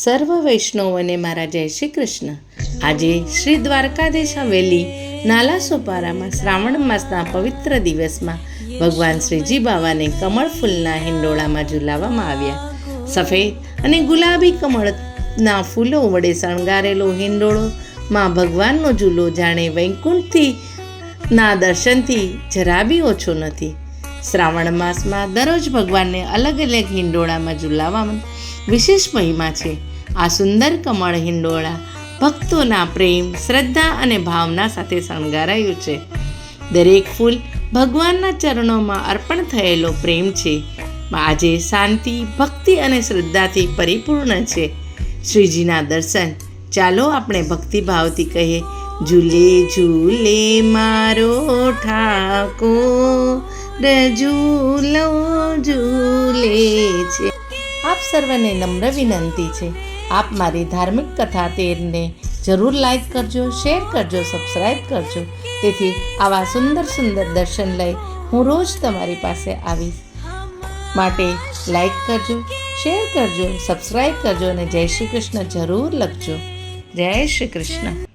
સર્વ વૈષ્ણવોને મારા જય શ્રી કૃષ્ણ. આજે શ્રી દ્વારકાધીશ હવેલી નાલા સોપારામાં શ્રાવણ માસના પવિત્ર દિવસમાં ભગવાન શ્રીજી બાવાને કમળ ફૂલના હિંડોળામાં ઝુલાવવામાં આવ્યા. સફેદ અને ગુલાબી કમળના ફૂલો વડે શણગારેલો હિંડોળો માં ભગવાનનો ઝૂલો જાણે વૈકુંઠથી ના દર્શનથી જરા બી ઓછો નથી. શ્રાવણ માસમાં દરરોજ ભગવાનને અલગ અલગ હિંડોળામાં ઝુલાવવામાં વિશેષ મહિમા છે. આ સુંદર કમળ હિંડોળા ભક્તોના પ્રેમ, શ્રદ્ધા અને ભાવના સાથે શણગારાયું છે. દરેક ફૂલ ભગવાનના ચરણોમાં અર્પણ થયેલો પ્રેમ છે. આજે શાંતિ, ભક્તિ અને શ્રદ્ધાથી પરિપૂર્ણ છે. શ્રીજીના દર્શન, ચાલો આપણે ભક્તિભાવથી કહીએ, ઝૂલે ઝૂલે મારો ઠાકોર. ઝૂલો ઝૂલે છે. આપ સર્વને નમ્ર વિનંતી છે. આપ મારી ધાર્મિક કથા તેરને જરૂર લાઈક કરજો શેર કરજો સબસ્ક્રાઈબ કરજો. તેથી આવા સુંદર સુંદર દર્શન લઈ હું રોજ તમારી પાસે આવીશ. માટે લાઈક કરજો શેર કરજો સબસ્ક્રાઈબ કરજો અને જય શ્રી કૃષ્ણ જરૂર લખજો. જય શ્રી કૃષ્ણ.